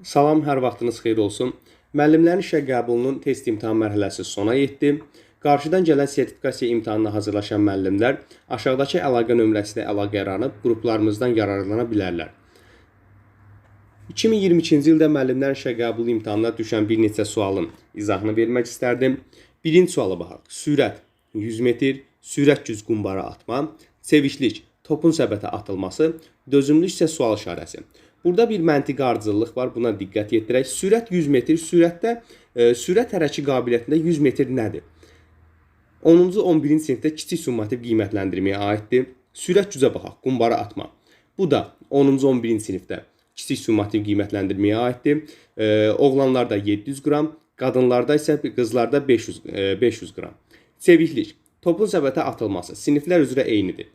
Salam, hər vaxtınız xeyir olsun. Müəllimlərin işə qəbulunun test imtahan mərhələsi sona yetdi. Qarşıdan gələn sertifikasiya imtahanına hazırlaşan müəllimlər aşağıdakı əlaqə nömrəsi ilə əlaqə yaranıb qruplarımızdan yararlana bilərlər. 2022-ci ildə müəllimlərin işə qəbulu imtahanına düşən bir neçə sualın izahını vermək istərdim. Birinci suala baxaq. Sürət 100 metr, sürət güc qumbara atma, çeviklik topun səbətə atılması, dözümlülük isə sual işarəsi. Burada bir məntiqi ardıcıllıq var. Buna diqqət yetirək. Sürət 100 metr, sürətdə e, sürət hərəkəti qabiliyyətində 100 metr nədir? 10-cu 11-ci sinifdə kiçik summativ qiymətləndirməyə aiddir. Sürət gücə baxaq, qumbara atma. Bu da 10-cu 11-ci sinifdə kiçik summativ qiymətləndirməyə aiddir. E, oğlanlarda 700 qram, qadınlarda isə qızlarda 500 e, 500 qram. Çeviklik, topun səbətə atılması siniflər üzrə eynidir.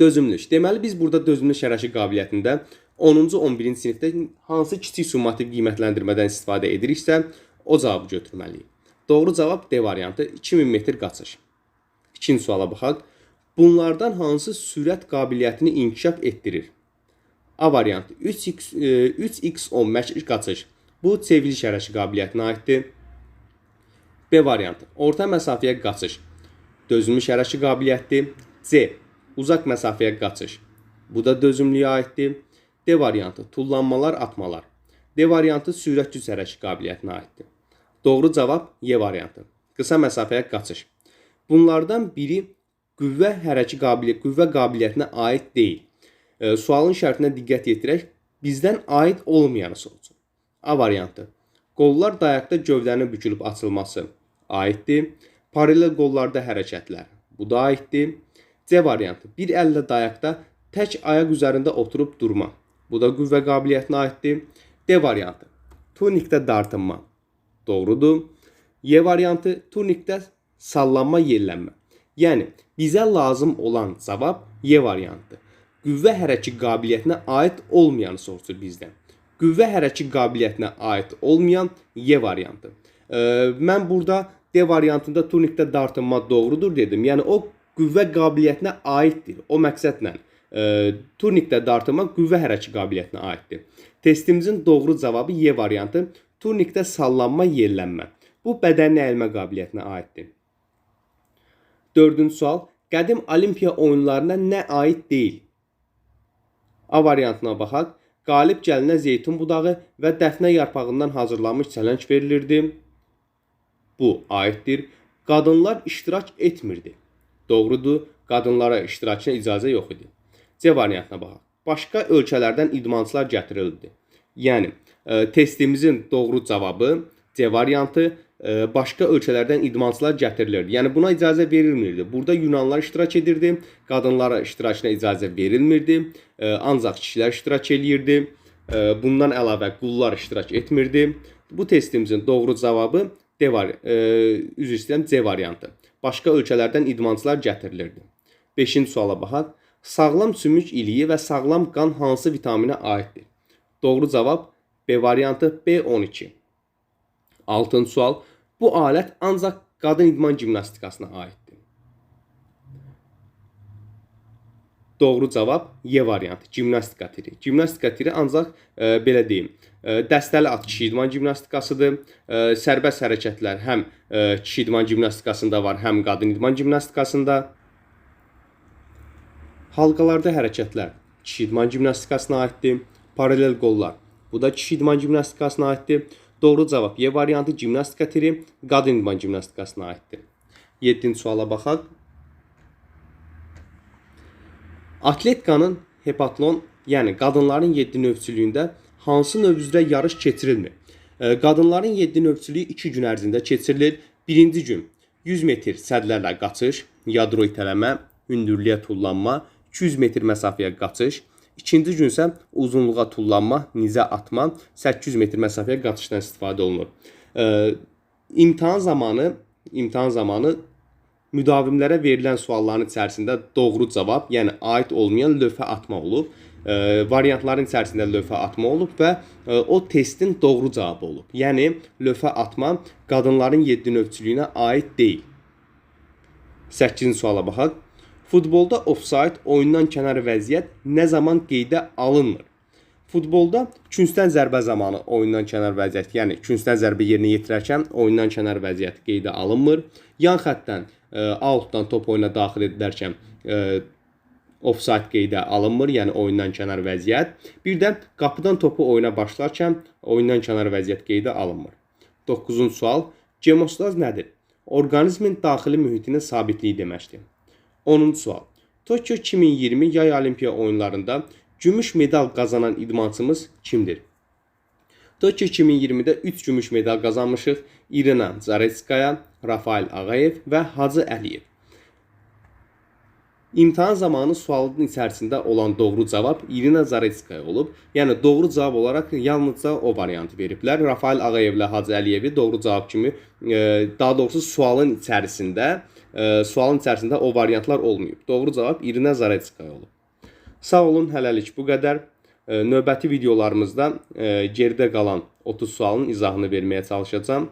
Dözümlülük. Deməli biz burada dözümlülük şərəşi qabiliyyətində 10-cu 11-ci sinifdə hansı kiçik summativ qiymətləndirmədən istifadə ediriksə, o cavabı götürməliyik. Doğru cavab D variantı 2000 metr qaçış. İkinci suala baxaq. Bunlardan hansı sürət qabiliyyətini inkişaf etdirir? A variantı 3x e, 3x10 məşq qaçış. Bu çevrilik şərəşi qabiliyyətinə aiddir. B variantı orta məsafəyə qaçış. Dözümlü şərəşi qabiliyyətdir. C uzaq məsafəyə qaçış. Bu da dözümlüyə aiddir. D variantı tullanmalar, atmalar. D variantı sürət güc hərəkət qabiliyyətinə aiddir. Doğru cavab Y variantı. Qısa məsafəyə qaçış. Bunlardan biri qüvvə hərəkət qabiliyyəti, qüvvə qabiliyyətinə aid deyil. E, sualın şərtinə diqqət yetirək, bizdən aid olmayanı sorulsun. A variantı. Qollar dayaqda gövdənin bükülüb açılması aiddir. Paralel qollarda hərəkətlər. Bu da aiddir. C variantı. Bir əllə dayaqda tək ayaq üzərində oturub durma. Bu da qüvvə qabiliyyətinə aiddir. D variantı. Tunikdə dartınma. Doğrudur. Y variantı turnikdə sallanma, yellənmə. Yəni bizə lazım olan cavab Y variantı. Qüvvə hərəkət qabiliyyətinə aid olmayanı soruşur bizdən. Qüvvə hərəkət qabiliyyətinə aid olmayan Y variantı. E, mən burada D variantında turnikdə dartınma doğrudur dedim. Yəni o qüvvə qabiliyyətinə aiddir. O məqsədlə turnikdə dartınma qüvvə hərəkət qabiliyyətinə aiddir. Testimizin doğru cavabı Y variantı. Turnikdə sallanma, yellənmə. Bu bədənin əyilmə qabiliyyətinə aiddir. 4-cü sual. Qədim Olimpiya oyunlarına nə aid deyil? A variantına baxaq. Qalib gəlinə zeytun budağı və dəfnə yarpağından hazırlanmış çələng verilirdi. Bu aiddir. Qadınlar iştirak etmirdi. Doğrudur, qadınlara iştirakına icazə yox idi. C variantına baxaq. Başqa ölkələrdən idmançılar gətirildi. Yəni e, testimizin doğru cavabı C variantı e, başqa ölkələrdən idmançılar gətirilirdi. Yəni buna icazə verilmirdi. Burada Yunanlılar iştirak edirdi, qadınlara iştirakına icazə verilmirdi, e, ancaq kişilər iştirak eləyirdi. Bundan əlavə qullar iştirak etmirdi. Bu testimizin doğru cavabı D var, üzr istəyirəm C variantı. Başqa ölkələrdən idmançılar gətirilirdi. 5-ci suala baxaq. Sağlam sümük iliyi və sağlam qan hansı vitaminə aiddir? Doğru cavab B variantı B12. 6-cı sual. Bu alət ancaq qadın idman jimnastikasına aiddir. Doğru cavab Y variantı, jimnastika tiri. Jimnastika tiri ancaq e, belə deyim, e, dəstəli at kişi idman jimnastikasıdır. E, sərbəst hərəkətlər həm e, kişi idman jimnastikasında var, həm qadın idman jimnastikasında. Halqalarda hərəkətlər kişi idman jimnastikasına aiddir. Paralel qollar. Bu da kişi idman jimnastikasına aiddir. Doğru cavab Y variantı jimnastika tiri qadın idman jimnastikasına aiddir. 7-ci suala baxaq. Atletkanın hepatlon, yəni qadınların 7 növçülüyündə hansı növ üzrə yarış keçirilmir? E, Qadınların 7 növçülüyü 2 gün ərzində keçirilir. Birinci gün 100 metr sədlərlə qaçış, yadro itələmə, hündürlüyə tullanma, 200 metr məsafəyə qaçış. İkinci gün isə uzunluğa tullanma, nizə atma, 800 metr məsafəyə qaçışdan istifadə olunur. E, zamanı imtahan zamanı müdavimlərə verilən sualların içərisində doğru cavab, yəni aid olmayan lövhə atma olub. E, variantların içərisində lövhə atma olub və e, o testin doğru cavabı olub. Yəni lövhə atma qadınların 7 növçülüyünə aid deyil. 8-ci suala baxaq. Futbolda ofsayd oyundan kənar vəziyyət nə zaman qeydə alınmır? Futbolda küncdən zərbə zamanı oyundan kənar vəziyyət, yəni küncdən zərbə yerinə yetirərkən oyundan kənar vəziyyət qeydə alınmır. Yan xəttdən e, top oyuna daxil edilərkən e, offside qeydə alınmır, yəni oyundan kənar vəziyyət. Bir də qapıdan topu oyuna başlarkən oyundan kənar vəziyyət qeydə alınmır. 9-cu sual. Gemostaz nədir? Orqanizmin daxili mühitinin sabitliyi deməkdir. 10-cu sual. Tokyo 2020 yay olimpiya oyunlarında gümüş medal qazanan idmançımız kimdir? Tokyo 2020-də 3 gümüş medal qazanmışıq. İrina Zaretskaya, Rafael Ağayev və Hacı Əliyev. İmtahan zamanı sualın içərisində olan doğru cavab İrina Zaretskaya olub. Yəni doğru cavab olaraq yalnızca o variantı veriblər. Rafael Ağayevlə Hacı Əliyevi doğru cavab kimi, e, daha doğrusu sualın içərisində, e, sualın içərisində o variantlar olmayıb. Doğru cavab İrina Zaretskaya olub. Sağ olun, hələlik bu qədər. E, Növbəti videolarımızda e, geridə qalan 30 sualın izahını verməyə çalışacağam.